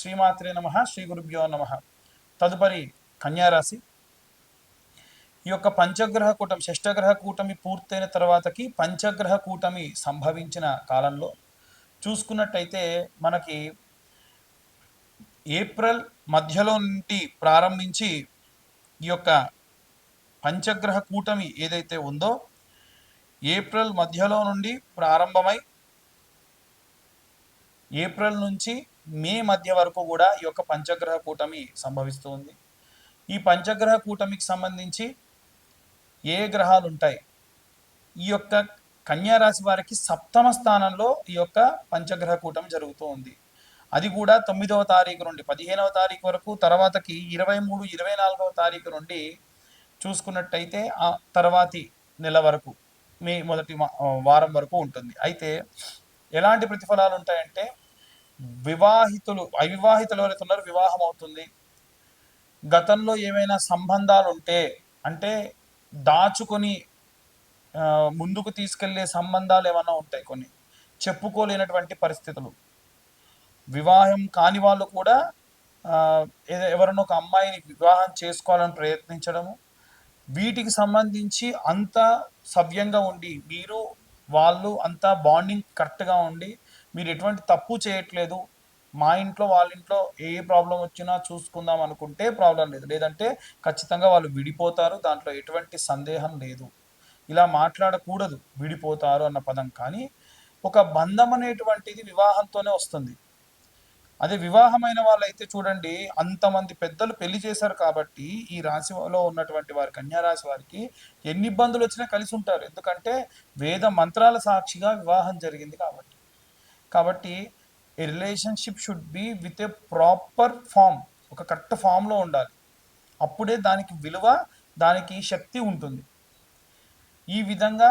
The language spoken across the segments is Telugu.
శ్రీమాత్రే నమ శ్రీ గురుభ్యో నమ. తదుపరి కన్యారాశి. ఈ యొక్క పంచగ్రహ కూటమి షష్టగ్రహ కూటమి పూర్తయిన తర్వాతకి పంచగ్రహ కూటమి సంభవించిన కాలంలో చూసుకున్నట్టయితే మనకి ఏప్రిల్ మధ్యలో నుండి ప్రారంభించి ఈ యొక్క పంచగ్రహ కూటమి ఏదైతే ఉందో ఏప్రిల్ మధ్యలో నుండి ప్రారంభమై ఏప్రిల్ నుంచి మే మధ్య వరకు కూడా ఈ యొక్క పంచగ్రహ కూటమి సంభవిస్తూ ఉంది ఈ పంచగ్రహ కూటమికి సంబంధించి ఏ గ్రహాలు ఉంటాయి? ఈ యొక్క కన్యా రాశి వారికి సప్తమ స్థానంలో ఈ యొక్క పంచగ్రహ కూటమి జరుగుతూ ఉంది అది కూడా తొమ్మిదవ తారీఖు నుండి పదిహేనవ తారీఖు వరకు తర్వాతకి ఇరవై మూడు ఇరవై నాలుగవ తారీఖు నుండి చూసుకున్నట్టయితే ఆ తర్వాతి నెల వరకు మే మొదటి వారం వరకు ఉంటుంది. అయితే ఎలాంటి ప్రతిఫలాలు ఉంటాయంటే వివాహితులు అవివాహితులు ఎవరైతే ఉన్నారో వివాహం అవుతుంది గతంలో ఏమైనా సంబంధాలు ఉంటే అంటే దాచుకొని ముందుకు తీసుకెళ్ళే సంబంధాలు ఏమైనా ఉంటాయి కొన్ని? చెప్పుకోలేనటువంటి పరిస్థితులు. వివాహం కాని వాళ్ళు కూడా ఎవరినో ఒక అమ్మాయిని వివాహం చేసుకోవాలని ప్రయత్నించడము వీటికి సంబంధించి అంతా సవ్యంగా ఉండి మీరు వాళ్ళు అంతా బాండింగ్ కరెక్ట్గా ఉండి మీరు ఎటువంటి తప్పు చేయట్లేదు మా ఇంట్లో వాళ్ళ ఇంట్లో ఏ ప్రాబ్లం వచ్చినా చూసుకుందాం అనుకుంటే ప్రాబ్లం లేదు. లేదంటే ఖచ్చితంగా వాళ్ళు విడిపోతారు దాంట్లో ఎటువంటి సందేహం లేదు. ఇలా మాట్లాడకూడదు విడిపోతారు అన్న పదం. కానీ ఒక బంధం అనేటువంటిది వివాహంతోనే వస్తుంది. అదే వివాహమైన వాళ్ళైతే చూడండి అంతమంది పెద్దలు పెళ్ళి చేశారు కాబట్టి ఈ రాశిలో ఉన్నటువంటి వారి కన్యారాశి వారికి ఎన్ని ఇబ్బందులు వచ్చినా కలిసి ఉంటారు. ఎందుకంటే వేద మంత్రాల సాక్షిగా వివాహం జరిగింది కాబట్టి. కాబట్టి a relationship should be with a proper form ఒక కరెక్ట్ ఫామ్లో ఉండాలి. అప్పుడే దానికి విలువ దానికి శక్తి ఉంటుంది. ఈ విధంగా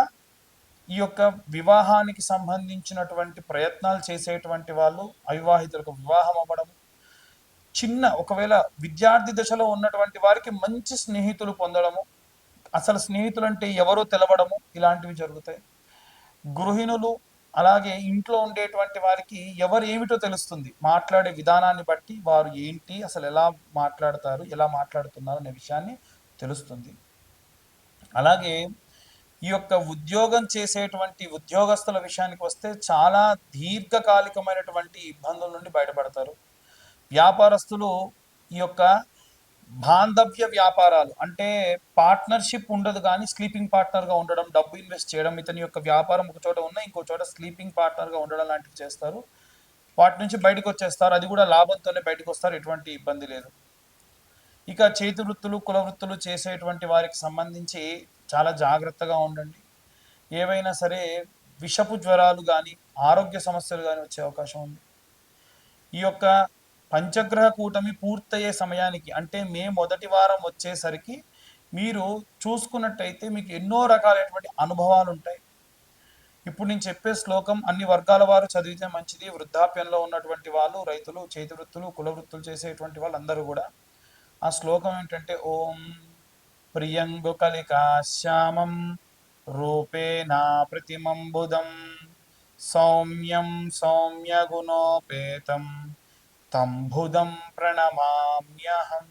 ఈ యొక్క వివాహానికి సంబంధించినటువంటి ప్రయత్నాలు చేసేటువంటి వాళ్ళు అవివాహితులకు వివాహం అవ్వడం చిన్న ఒకవేళ విద్యార్థి దశలో ఉన్నటువంటి వారికి మంచి స్నేహితులు పొందడము అసలు స్నేహితులు అంటే ఎవరో తెలవడము ఇలాంటివి జరుగుతాయి. గృహిణులు అలాగే ఇంట్లో ఉండేటువంటి వారికి ఎవరు ఏమిటో తెలుస్తుంది. మాట్లాడే విధానాన్ని బట్టి వారు ఏంటి అసలు ఎలా మాట్లాడతారు ఎలా మాట్లాడుతున్నారు అనే విషయాన్ని తెలుస్తుంది. అలాగే ఈ యొక్క ఉద్యోగం చేసేటువంటి ఉద్యోగస్తుల విషయానికి వస్తే చాలా దీర్ఘకాలికమైనటువంటి ఇబ్బందుల నుండి బయటపడతారు. వ్యాపారస్తులు ఈ యొక్క బాంధవ్య వ్యాపారాలు. అంటే పార్ట్నర్షిప్ ఉండదు కానీ స్లీపింగ్ పార్ట్నర్గా ఉండడం డబ్బు ఇన్వెస్ట్ చేయడం ఇతని యొక్క వ్యాపారం ఒక చోట ఉన్న ఇంకో చోట స్లీపింగ్ పార్ట్నర్గా ఉండడం లాంటివి చేస్తారు. వాటి నుంచి బయటకు వచ్చేస్తారు. అది కూడా లాభంతోనే బయటకు వస్తారు. ఎటువంటి ఇబ్బంది లేదు. ఇక చేతి వృత్తులు కుల వృత్తులు చేసేటువంటి వారికి సంబంధించి చాలా జాగ్రత్తగా ఉండండి. ఏవైనా సరే విషపు జ్వరాలు కానీ ఆరోగ్య సమస్యలు కానీ వచ్చే అవకాశం ఉంది. ఈ యొక్క పంచగ్రహ కూటమి పూర్తయ్యే సమయానికి అంటే మే మొదటి వారం వచ్చేసరికి మీరు చూసుకున్నట్టయితే మీకు ఎన్నో రకాలైనటువంటి అనుభవాలు ఉంటాయి ఇప్పుడు నేను చెప్పే శ్లోకం అన్ని వర్గాల వారు చదివితే మంచిది వృద్ధాప్యంలో ఉన్నటువంటి వాళ్ళు రైతులు చేతి వృత్తులు కుల వృత్తులు చేసేటువంటి వాళ్ళందరూ కూడా. ఆ శ్లోకం ఏంటంటే ఓం ప్రియంగు కలికాశ్యామం రూపే రూపేణా ప్రతిమంబుదం సౌమ్యం సౌమ్య గుణోపేతం తంబుదం ప్రణమామ్యహం.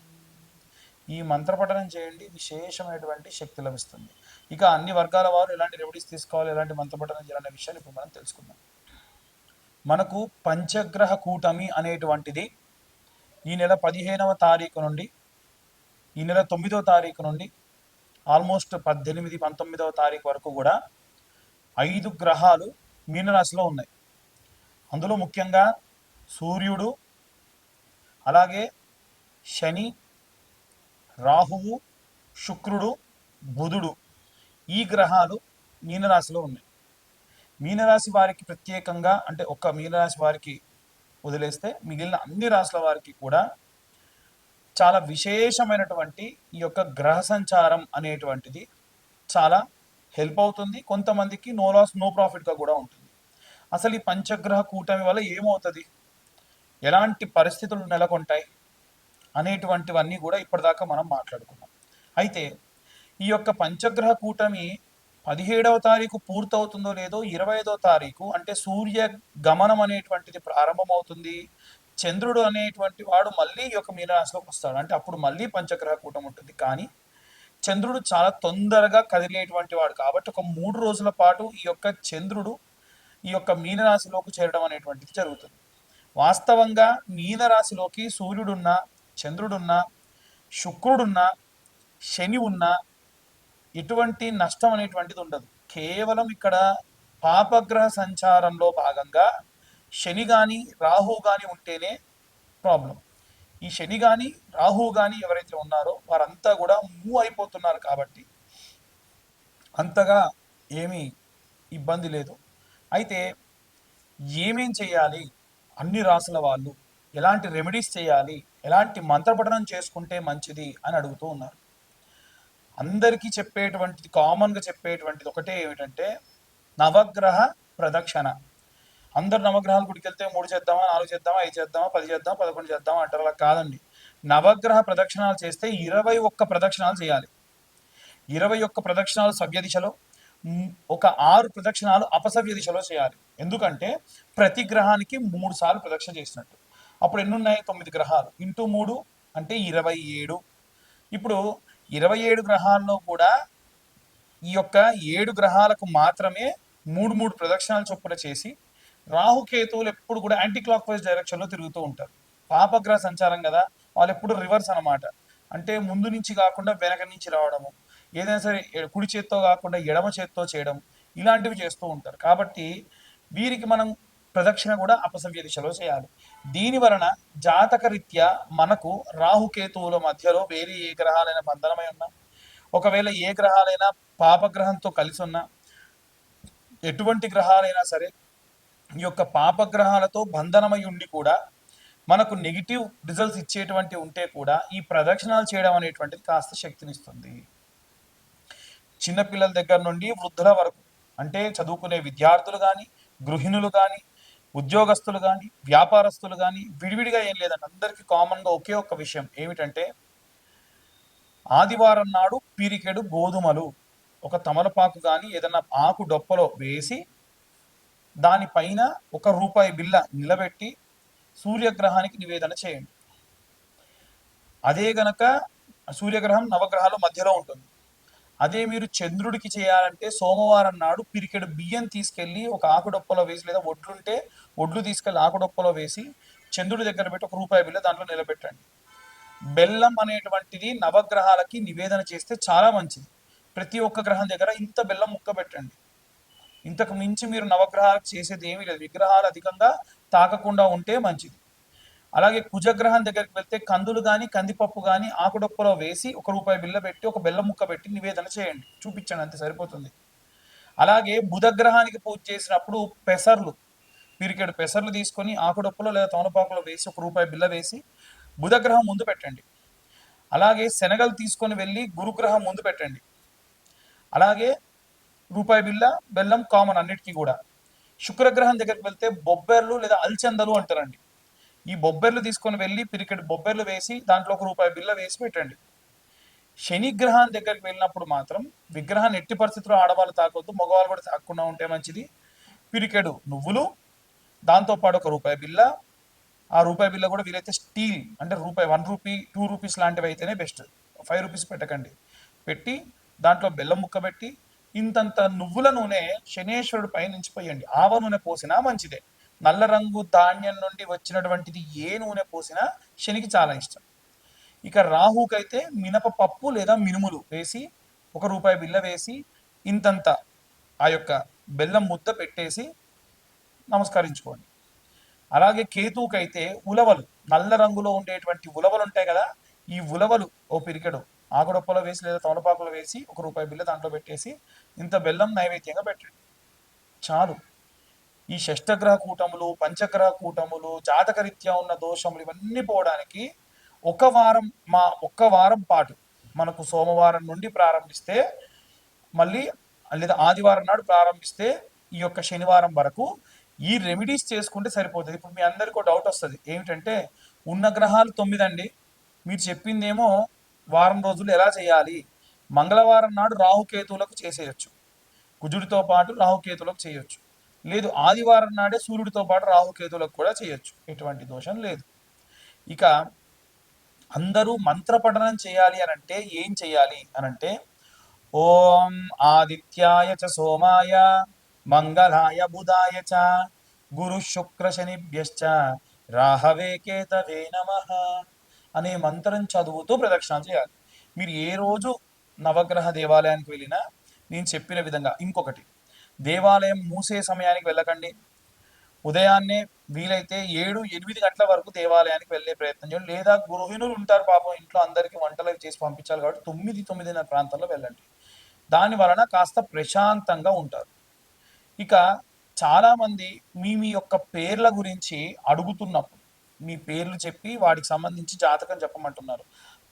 ఈ మంత్రపఠనం చేయండి విశేషమైనటువంటి శక్తి లభిస్తుంది. ఇక అన్ని వర్గాల వారు ఎలాంటి రెమెడీస్ తీసుకోవాలి ఎలాంటి మంత్రపఠనం చేయాలనే విషయాన్ని ఇప్పుడు మనం తెలుసుకుందాం. మనకు పంచగ్రహ కూటమి అనేటువంటిది ఈ నెల పదిహేనవ తారీఖు నుండి ఈ నెల తొమ్మిదవ తారీఖు నుండి ఆల్మోస్ట్ పద్దెనిమిది పంతొమ్మిదవ తారీఖు వరకు కూడా ఐదు గ్రహాలు మీనరాశిలో ఉన్నాయి. అందులో ముఖ్యంగా సూర్యుడు అలాగే శని రాహువు శుక్రుడు బుధుడు ఈ గ్రహాలు మీనరాశిలో ఉన్నాయి. మీనరాశి వారికి ప్రత్యేకంగా అంటే ఒక్క మీనరాశి వారికి వదిలేస్తే మిగిలిన అన్ని రాశుల వారికి కూడా చాలా విశేషమైనటువంటి ఈ యొక్క గ్రహ సంచారం అనేటువంటిది చాలా హెల్ప్ అవుతుంది. కొంతమందికి నో లాస్ నో ప్రాఫిట్గా కూడా ఉంటుంది. అసలు ఈ పంచగ్రహ కూటమి వల్ల ఏమవుతుంది? ఎలాంటి పరిస్థితులు నెలకొంటాయి అనేటువంటివన్నీ కూడా ఇప్పటిదాకా మనం మాట్లాడుకున్నాం. అయితే ఈ యొక్క పంచగ్రహ కూటమి పదిహేడవ తారీఖు పూర్తవుతుందో లేదో ఇరవై ఐదో తారీఖు అంటే సూర్య గమనం అనేటువంటిది ప్రారంభమవుతుంది. చంద్రుడు అనేటువంటి వాడు మళ్ళీ ఈ యొక్క మీనరాశిలోకి వస్తాడు. అంటే అప్పుడు మళ్ళీ పంచగ్రహ కూటం ఉంటుంది. కానీ చంద్రుడు చాలా తొందరగా కదిలేటువంటి వాడు కాబట్టి ఒక మూడు రోజుల పాటు ఈ యొక్క చంద్రుడు ఈ యొక్క మీనరాశిలోకి చేరడం అనేటువంటిది జరుగుతుంది. వాస్తవంగా మీనరాశిలోకి సూర్యుడున్నా చంద్రుడున్నా శుక్రుడున్నా శని ఉన్నా ఎటువంటి నష్టం అనేటువంటిది ఉండదు. కేవలం ఇక్కడ పాపగ్రహ సంచారంలో భాగంగా శని కానీ రాహు కానీ ఉంటేనే ప్రాబ్లం ఈ శని కానీ రాహు కానీ ఎవరైతే ఉన్నారో వారంతా కూడా మూవ్ అయిపోతున్నారు కాబట్టి అంతగా ఏమీ ఇబ్బంది లేదు. అయితే ఏమేం చేయాలి? అన్ని రాసుల వాళ్ళు ఎలాంటి రెమెడీస్ చేయాలి ఎలాంటి మంత్రపఠనం చేసుకుంటే మంచిది అని అడుగుతూ ఉన్నారు. అందరికీ చెప్పేటువంటిది కామన్గా చెప్పేటువంటిది ఒకటే ఏమిటంటే నవగ్రహ ప్రదక్షిణ. అందరు నవగ్రహాలు గుడికి వెళ్తే మూడు చేద్దామా నాలుగు చేద్దామా ఐదు చేద్దామా పది చేద్దామా పదకొండు చేద్దామా అంటారు. అలా కాదండి. నవగ్రహ ప్రదక్షిణాలు చేస్తే ఇరవై ఒక్క ప్రదక్షిణాలు చేయాలి. ఇరవై ఒక్క ప్రదక్షిణాలు సవ్య దిశలో ఒక ఆరు ప్రదక్షిణాలు అపసవ్య దిశలో చేయాలి. ఎందుకంటే ప్రతి గ్రహానికి మూడు సార్లు ప్రదక్షిణ చేసినట్టు. అప్పుడు ఎన్నున్నాయి? తొమ్మిది గ్రహాలు. ఇంటూ మూడు అంటే ఇరవై ఏడు. ఇప్పుడు ఇరవై ఏడు గ్రహాల్లో కూడా ఈ యొక్క ఏడు గ్రహాలకు మాత్రమే మూడు మూడు ప్రదక్షిణాలు చొప్పున చేసి రాహుకేతువులు ఎప్పుడు కూడా యాంటీ క్లాక్ వైజ్ డైరెక్షన్లో తిరుగుతూ ఉంటారు. పాపగ్రహ సంచారం కదా వాళ్ళు ఎప్పుడు రివర్స్ అన్నమాట. అంటే ముందు నుంచి కాకుండా వెనక నుంచి రావడము. ఏదైనా సరే కుడి చేత్తో కాకుండా ఎడమ చేత్తో చేయడం ఇలాంటివి చేస్తూ ఉంటారు. కాబట్టి వీరికి మనం ప్రదక్షిణ కూడా అపసవ్య దిశలో చేయాలి. దీని వలన జాతక రీత్యా మనకు రాహుకేతువుల మధ్యలో వేరే ఏ గ్రహాలైనా బంధనమై ఉన్నా ఒకవేళ ఏ గ్రహాలైనా పాపగ్రహంతో కలిసి ఉన్నా ఎటువంటి గ్రహాలైనా సరే ఈ యొక్క పాపగ్రహాలతో బంధనమై ఉండి కూడా మనకు నెగిటివ్ రిజల్ట్స్ ఇచ్చేటువంటి ఉంటే కూడా ఈ ప్రదక్షిణాలు చేయడం అనేటువంటిది కాస్త శక్తినిస్తుంది. చిన్నపిల్లల దగ్గర నుండి వృద్ధుల వరకు అంటే చదువుకునే విద్యార్థులు కానీ గృహిణులు కానీ ఉద్యోగస్తులు కానీ వ్యాపారస్తులు కానీ విడివిడిగా ఏం లేదండి. అందరికీ కామన్గా ఒకే ఒక్క విషయం ఏమిటంటే ఆదివారం నాడు పీరికెడు గోధుమలు. ఒక తమలపాకు కానీ ఏదైనా ఆకు డొప్పలో వేసి దానిపైన ఒక రూపాయి బిల్ల నిలబెట్టి సూర్యగ్రహానికి నివేదన చేయండి. అదే గనక సూర్యగ్రహం నవగ్రహాల మధ్యలో ఉంటుంది. అదే మీరు చంద్రుడికి చేయాలంటే సోమవారం నాడు పిరికెడు బియ్యం తీసుకెళ్ళి ఒక ఆకుడొప్పలో వేసి లేదా ఒడ్లుంటే ఒడ్లు తీసుకెళ్ళి ఆకుడొప్పలో వేసి చంద్రుడి దగ్గర పెట్టి ఒక రూపాయి బిల్ల దాంట్లో నిలబెట్టండి. బెల్లం అనేటువంటిది నవగ్రహాలకి నివేదన చేస్తే చాలా మంచిది. ప్రతి ఒక్క గ్రహం దగ్గర ఇంత బెల్లం ముక్క పెట్టండి. ఇంతకు మించి మీరు నవగ్రహాలకు చేసేది ఏమీ లేదు. విగ్రహాలు అధికంగా తాకకుండా ఉంటే మంచిది. అలాగే కుజగ్రహం దగ్గరికి వెళ్తే కందులు కానీ కందిపప్పు కానీ ఆకుడొప్పలో వేసి ఒక రూపాయి బిల్ల పెట్టి ఒక బెల్లం ముక్క పెట్టి నివేదన చేయండి. చూపించండి అంతే సరిపోతుంది. అలాగే బుధగ్రహానికి పూజ చేసినప్పుడు పెసర్లు పిరికెడు పెసర్లు తీసుకొని ఆకుడొప్పలో లేదా తమలపాకులో వేసి ఒక రూపాయి బిల్ల వేసి బుధగ్రహం ముందు పెట్టండి. అలాగే శనగలు తీసుకొని వెళ్ళి గురుగ్రహం ముందు పెట్టండి. అలాగే రూపాయి బిల్ల బెల్లం కామన్ అన్నిటికీ కూడా. శుక్రగ్రహం దగ్గరికి వెళ్తే బొబ్బెర్లు లేదా అల్చందలు అంటారండి. ఈ బొబ్బెర్లు తీసుకొని వెళ్ళి పిరికెడు బొబ్బెర్లు వేసి దాంట్లో ఒక రూపాయి బిల్ల వేసి పెట్టండి. శనిగ్రహాన్ని దగ్గరికి వెళ్ళినప్పుడు మాత్రం విగ్రహాన్ని ఎట్టి పరిస్థితుల్లో ఆడవాళ్ళు తాకొద్దు మగవాళ్ళు కూడా తాకుండా ఉంటే మంచిది. పిరికెడు నువ్వులు దాంతోపాటు ఒక రూపాయి బిల్ల ఆ రూపాయి బిల్ల కూడా వీలైతే స్టీల్ అంటే రూపాయి వన్ రూపీ టూ రూపీస్ లాంటివి అయితేనే బెస్ట్. ఫైవ్ రూపీస్ పెట్టకండి. పెట్టి దాంట్లో బెల్లం ముక్క పెట్టి ఇంతంత నువ్వుల నూనె శనేశ్వరుడు పై నుంచి పోయండి. ఆవ నూనె పోసినా మంచిదే. నల్ల రంగు ధాన్యం నుండి వచ్చినటువంటిది ఏ నూనె పోసినా శనికి చాలా ఇష్టం. ఇక రాహుకైతే మినప పప్పు లేదా మినుములు వేసి ఒక రూపాయి బిల్ల వేసి ఇంతంత ఆ యొక్క బెల్లం ముద్ద పెట్టేసి నమస్కరించుకోండి. అలాగే కేతువుకైతే ఉలవలు నల్ల రంగులో ఉండేటువంటి ఉలవలు ఉంటాయి కదా ఈ ఉలవలు ఓ పిరికెడు ఆకుడొప్పలో వేసి లేదా తమలపాకులో వేసి ఒక రూపాయి బిల్ల దాంట్లో పెట్టేసి ఇంత బెల్లం నైవేద్యంగా పెట్టండి. చాలు. ఈ షష్టగ్రహ కూటములు పంచగ్రహ కూటములు జాతకరీత్యా ఉన్న దోషములు ఇవన్నీ పోవడానికి ఒక వారం మా ఒక్క వారం పాటు మనకు సోమవారం నుండి ప్రారంభిస్తే మళ్ళీ లేదా ఆదివారం నాడు ప్రారంభిస్తే ఈ యొక్క శనివారం వరకు ఈ రెమెడీస్ చేసుకుంటే సరిపోతుంది. ఇప్పుడు మీ అందరికీ డౌట్ వస్తుంది. ఏమిటంటే ఉన్న గ్రహాలు తొమ్మిది అండి మీరు చెప్పిందేమో వారం రోజులు ఎలా చేయాలి? మంగళవారం నాడు రాహుకేతువులకు చేసేయచ్చు. కుజుడితో పాటు రాహుకేతువులకు చేయొచ్చు. లేదు ఆదివారం నాడే సూర్యుడితో పాటు రాహుకేతులకు కూడా చేయొచ్చు. ఎటువంటి దోషం లేదు. ఇక అందరూ మంత్ర పఠనం చేయాలి అని అంటే ఏం చేయాలి అని అంటే ఓం ఆదిత్యాయ చ సోమాయ మంగళాయ బుధాయ చ గురు శుక్ర శనిభ్యశ్చ రాహవే కేతవే నమ అనే మంత్రం చదువుతూ ప్రదక్షిణ చేయాలి. మీరు ఏ రోజు నవగ్రహ దేవాలయానికి వెళ్ళినా నేను చెప్పిన విధంగా ఇంకొకటి దేవాలయం మూసే సమయానికి వెళ్ళకండి. ఉదయాన్నే వీలైతే ఏడు ఎనిమిది గంటల వరకు దేవాలయానికి వెళ్ళే ప్రయత్నం చేయండి. లేదా గృహిణులు ఉంటారు పాపం ఇంట్లో అందరికీ వంటలు చేసి పంపించాలి కాబట్టి తొమ్మిది తొమ్మిదిన్నర ప్రాంతంలో వెళ్ళండి. దాని వలన కాస్త ప్రశాంతంగా ఉంటారు. ఇక చాలామంది మీ మీ యొక్క పేర్ల గురించి అడుగుతున్నప్పుడు మీ పేర్లు చెప్పి వాటికి సంబంధించి జాతకం చెప్పమంటున్నారు.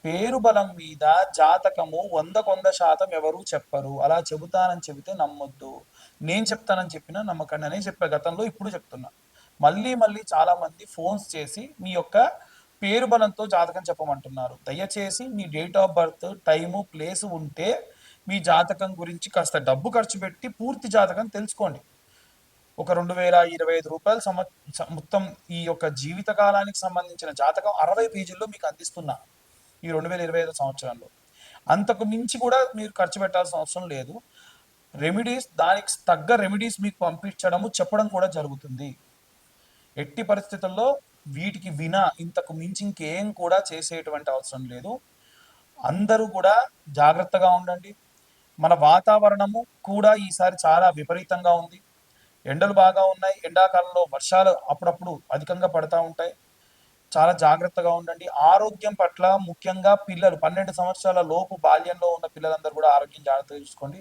పేరు బలం మీద జాతకము వంద కొంద శాతం ఎవరు చెప్పరు. అలా చెబుతానని చెబితే నమ్మొద్దు. నేను చెప్తానని చెప్పినా నమ్మకండి అనే చెప్పే గతంలో ఇప్పుడు చెప్తున్నా. మళ్ళీ మళ్ళీ చాలా మంది ఫోన్స్ చేసి మీ యొక్క పేరు బలంతో జాతకం చెప్పమంటున్నారు. దయచేసి మీ date of birth time place ఉంటే మీ జాతకం గురించి కాస్త డబ్బు ఖర్చు పెట్టి పూర్తి జాతకం తెలుసుకోండి. ఒక రెండు వేల ఇరవై ఐదు రూపాయలు సమ మొత్తం ఈ యొక్క జీవిత కాలానికి సంబంధించిన జాతకం అరవై పేజీల్లో మీకు అందిస్తున్నా ఈ రెండు వేల ఇరవై ఐదు సంవత్సరంలో. అంతకు మించి కూడా మీరు ఖర్చు పెట్టాల్సిన అవసరం లేదు. రెమెడీస్ దానికి తగ్గ రెమెడీస్ మీకు పంపించడము చెప్పడం కూడా జరుగుతుంది. ఎట్టి పరిస్థితుల్లో వీటికి వినా ఇంతకు మించి ఇంకేం కూడా చేసేటువంటి అవసరం లేదు. అందరూ కూడా జాగ్రత్తగా ఉండండి. మన వాతావరణము కూడా ఈసారి చాలా విపరీతంగా ఉంది. ఎండలు బాగా ఉన్నాయి. ఎండాకాలంలో వర్షాలు అప్పుడప్పుడు అధికంగా పడతా ఉంటాయి. చాలా జాగ్రత్తగా ఉండండి. ఆరోగ్యం పట్ల ముఖ్యంగా పిల్లలు పన్నెండు సంవత్సరాల లోపు బాల్యంలో ఉన్న పిల్లలందరూ కూడా ఆరోగ్యం జాగ్రత్తగా చూసుకోండి.